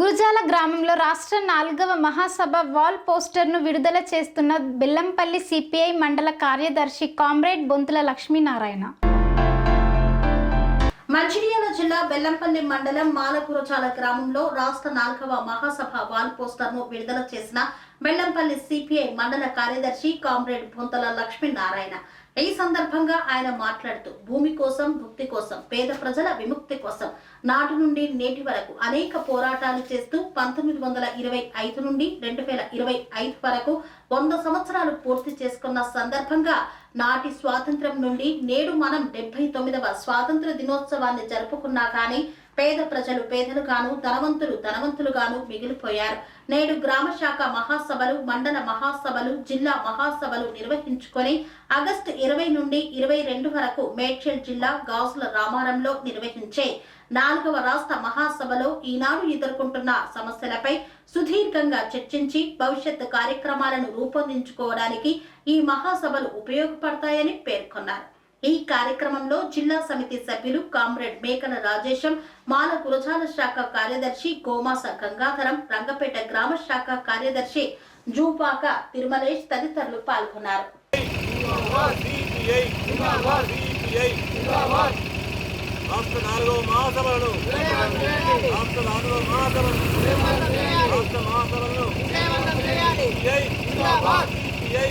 గురజాల గ్రామంలో రాష్ట్ర నాలుగవ మహాసభ వాల్ పోస్టర్ను విడుదల చేస్తున్న బెల్లంపల్లి సిపిఐ మండల కార్యదర్శి కామ్రేడ్ బొంతుల లక్ష్మీనారాయణ. మంచిర్యాల జిల్లా బెల్లంపల్లి మండలం మాలపురచాల గ్రామంలో రాష్ట్ర నాలుగవ మహాసభ వాల్ పోస్టర్ను విడుదల చేసిన బెల్లంపల్లి సిపిఐ మండల కార్యదర్శి కామ్రేడ్ బొంతల లక్ష్మీనారాయణ. ఈ సందర్భంగా ఆయన మాట్లాడుతూ భూమి కోసం భుక్తి కోసం పేద ప్రజల విముక్తి కోసం నాటి నుండి నేటి వరకు అనేక పోరాటాలు చేస్తూ పంతొమ్మిది వందల ఇరవై ఐదు నుండి రెండు వేల ఇరవై ఐదు వరకు వంద సంవత్సరాలు పూర్తి చేసుకున్న సందర్భంగా నాటి స్వాతంత్రం నుండి నేడు మనం డెబ్బై తొమ్మిదవ స్వాతంత్ర దినోత్సవాన్ని జరుపుకున్నా కానీ పేద ప్రజలు పేదలుగాను ధనవంతులు ధనవంతులుగాను మిగిలిపోయారు. నేడు గ్రామ శాఖ మహాసభలు మండల మహాసభలు జిల్లా మహాసభలు నిర్వహించుకొని ఆగస్టు ఇరవై నుండి ఇరవై రెండు వరకు మేడ్చల్ జిల్లా గాజుల రామారంలో నిర్వహించే నాలుగవ రాష్ట్ర మహాసభలో ఈనాడు ఎదుర్కొంటున్న సమస్యలపై సుదీర్ఘంగా చర్చించి భవిష్యత్తు కార్యక్రమాలను రూపొందించుకోవడానికి ఈ మహాసభలు ఉపయోగపడతాయని పేర్కొన్నారు. ఈ కార్యక్రమంలో జిల్లా సమితి సభ్యులు కామ్రేడ్ మేకల రాజేశం మాల గురజాల శాఖ కార్యదర్శి గోమాస గంగాధరం రంగపేట గ్రామ శాఖ కార్యదర్శి జూపాక తిరుమలేష్ తదితరులు పాల్గొన్నారు. రాష్ట్ర నాలుగవ మహాసభలను రాష్ట్ర నాలుగవ మహాసభలను రాష్ట్ర మహాసభలను సిపిఐ సిపిఐ